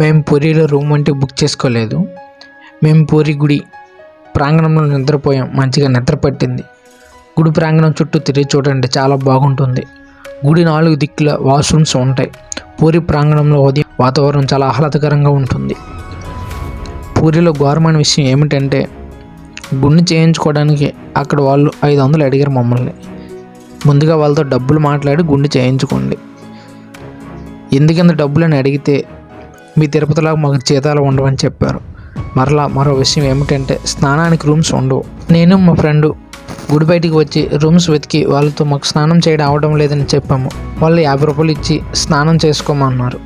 మేము పూరిలో రూమ్ అంటే బుక్ చేసుకోలేదు. మేము పూరి గుడి ప్రాంగణంలో నిద్రపోయాం. మంచిగా నిద్ర పట్టింది. గుడి ప్రాంగణం చుట్టూ తిరిగి చూడండి చాలా బాగుంటుంది. గుడి నాలుగు దిక్కుల వాష్రూమ్స్ ఉంటాయి. పూరి ప్రాంగణంలో ఉదయం వాతావరణం చాలా ఆహ్లాదకరంగా ఉంటుంది. పూరిలో ఘోరమైన విషయం ఏమిటంటే గుండె చేయించుకోవడానికి అక్కడ వాళ్ళు ఐదు వందలు అడిగారు మమ్మల్ని. ముందుగా వాళ్ళతో డబ్బులు మాట్లాడి గుండె చేయించుకోండి. ఎందుకంత డబ్బులని అడిగితే మీ తిరుపతిలో మాకు జీతాలు ఉండవని చెప్పారు. మరలా మరో విషయం ఏమిటంటే స్నానానికి రూమ్స్ ఉండవు. నేను మా ఫ్రెండు గుడి బయటికి వచ్చి రూమ్స్ వెతికి వాళ్ళతో మాకు స్నానం చేయడం అవడం లేదని చెప్పాము. వాళ్ళు యాభై రూపాయలు ఇచ్చి స్నానం చేసుకోమన్నారు.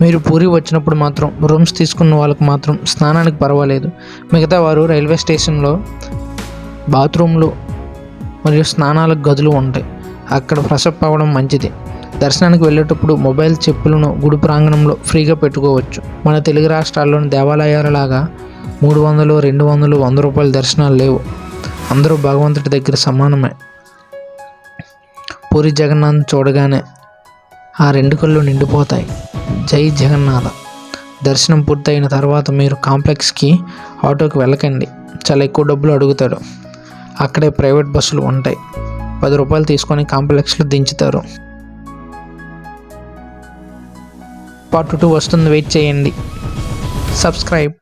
మీరు పూరి వచ్చినప్పుడు మాత్రం రూమ్స్ తీసుకున్న వాళ్ళకి మాత్రం స్నానానికి పర్వాలేదు. మిగతా వారు రైల్వే స్టేషన్లో బాత్రూమ్లు మరియు స్నానాలకు గదులు ఉంటాయి. అక్కడ ఫ్రెషప్ అవ్వడం మంచిది. దర్శనానికి వెళ్ళేటప్పుడు మొబైల్ చెప్పులను గుడి ప్రాంగణంలో ఫ్రీగా పెట్టుకోవచ్చు. మన తెలుగు రాష్ట్రాల్లోని దేవాలయాలలాగా మూడు వందలు రెండు వందలు వంద రూపాయల దర్శనాలు లేవు. అందరూ భగవంతుడి దగ్గర సమానమే. పూరి జగన్నాథ్ చూడగానే ఆ రెండు కళ్ళు నిండిపోతాయి. జై జగన్నాథ. దర్శనం పూర్తయిన తర్వాత మీరు కాంప్లెక్స్కి ఆటోకి వెళ్ళకండి. చాలా ఎక్కువ డబ్బులు అడుగుతాడు. అక్కడే ప్రైవేట్ బస్సులు ఉంటాయి. పది రూపాయలు తీసుకొని కాంప్లెక్స్లో దించుతారు. పార్ట్ టూ వస్తుంది. వెయిట్ చేయండి. సబ్స్క్రైబ్.